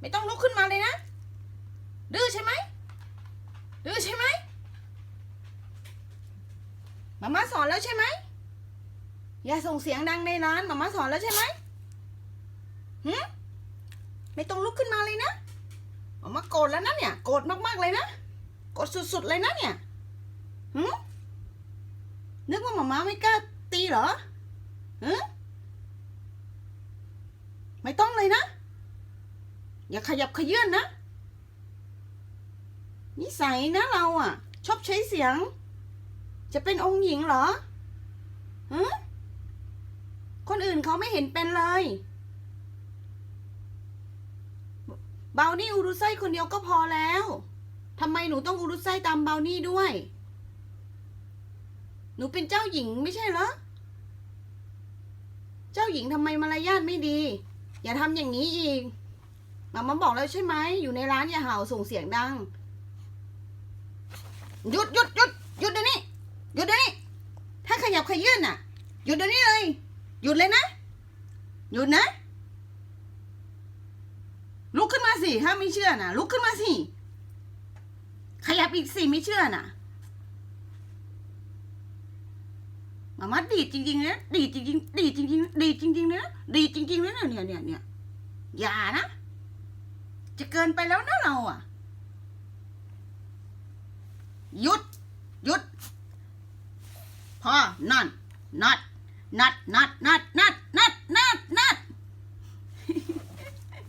ไม่ต้องลุกขึ้นมาเลยนะ ดื้อใช่ไหมดื้อใช่ไหมมาม่าสอนแล้วใช่ไหมอย่าส่งเสียงดังในร้านมาม่าสอนแล้วใช่ไหมหืมไม่ต้องลุกขึ้นมาเลยนะมาม่าโกรธแล้วนะเนี่ย โกรธมากๆเลยนะ โกรธสุดๆเลยนะเนี่ยหืมนึกว่ามาม่าไม่กล้าตีเหรอหืมไม่ต้องเลยนะ อย่าขยับขยื่นนะ นิสัยนะเราอะ ชอบใช้เสียง จะเป็นองค์หญิงเหรอฮะคนอื่นเขาไม่เห็นเป็นเลย เบานี่อุรุไซคนเดียวก็พอแล้วทำไมหนูต้องอุรุไซตามเบานี่ด้วย หนูเป็นเจ้าหญิงไม่ใช่เหรอ เจ้าหญิงทำไมมารยาทไม่ดี อย่าทำอย่างนี้อีก มามาบอกแล้วใช่ไหมอยู่ในร้านอย่าเห่าส่งเสียงดัง หยุดหยุดหยุดหยุดเดี๋ยวนี้หยุดเดี๋ยวนี้ ถ้าขยับขยื่นน่ะ หยุดเดี๋ยวนี้เลย หยุดเลยนะ หยุดนะ ลุกขึ้นมาสิ ถ้าไม่เชื่อน่ะลุกขึ้นมาสิ ขยับอีกสิไม่เชื่อน่ะมามาดีดจริงๆนะดีดจริงๆดีดจริงๆดีดจริงๆนะดีดจริงๆนะเนี่ยเนี่ยเนี่ยอย่านะ จะเกินไปแล้วนะเราอะหยุดหยุดพอนั่นนัดนัดนัดนัดนัดนัด